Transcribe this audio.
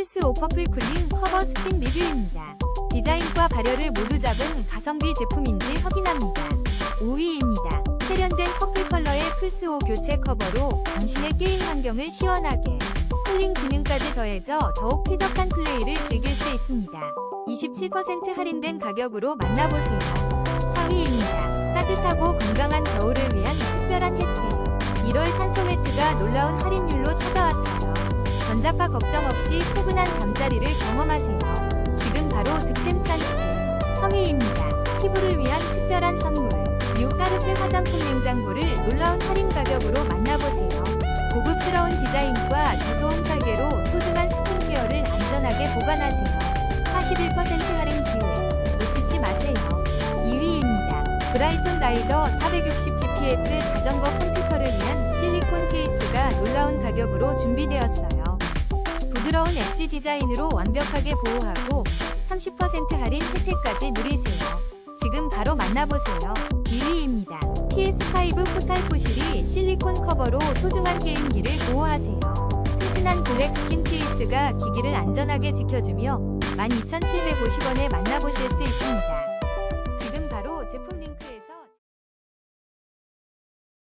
플스 오 퍼플 쿨링 커버 스킨 리뷰입니다. 디자인과 발열을 모두 잡은 가성비 제품인지 확인합니다. 5위입니다. 세련된 퍼플 컬러의 플스 오 교체 커버로 당신의 게임 환경을 시원하게 쿨링 기능까지 더해져 더욱 쾌적한 플레이를 즐길 수 있습니다. 27% 할인된 가격으로 만나보세요. 4위입니다. 따뜻하고 건강한 겨울을 위한 특별한 혜택. 1월 탄소 매트가 놀라운 할인율로 찾아왔어요. 전자파 걱정 없이 포근한 잠자리를 경험하세요. 지금 바로 득템 찬스. 3위입니다. 피부를 위한 특별한 선물. 뉴 까르페 화장품 냉장고를 놀라운 할인 가격으로 만나보세요. 고급스러운 디자인과 저소음 설계로 소중한 스킨케어를 안전하게 보관하세요. 41% 할인 기회. 놓치지 마세요. 2위입니다. 브라이톤 라이더 460GPS 자전거 컴퓨터를 위한 실리콘 케이스가 놀라운 가격으로 준비되었어요. 부드러운 엣지 디자인으로 완벽하게 보호하고 30% 할인 혜택까지 누리세요. 지금 바로 만나보세요. 2위입니다. PS5 포탈 포실이 실리콘 커버로 소중한 게임기를 보호하세요. 튼튼한 블랙 스킨 케이스가 기기를 안전하게 지켜주며 12,750원에 만나보실 수 있습니다.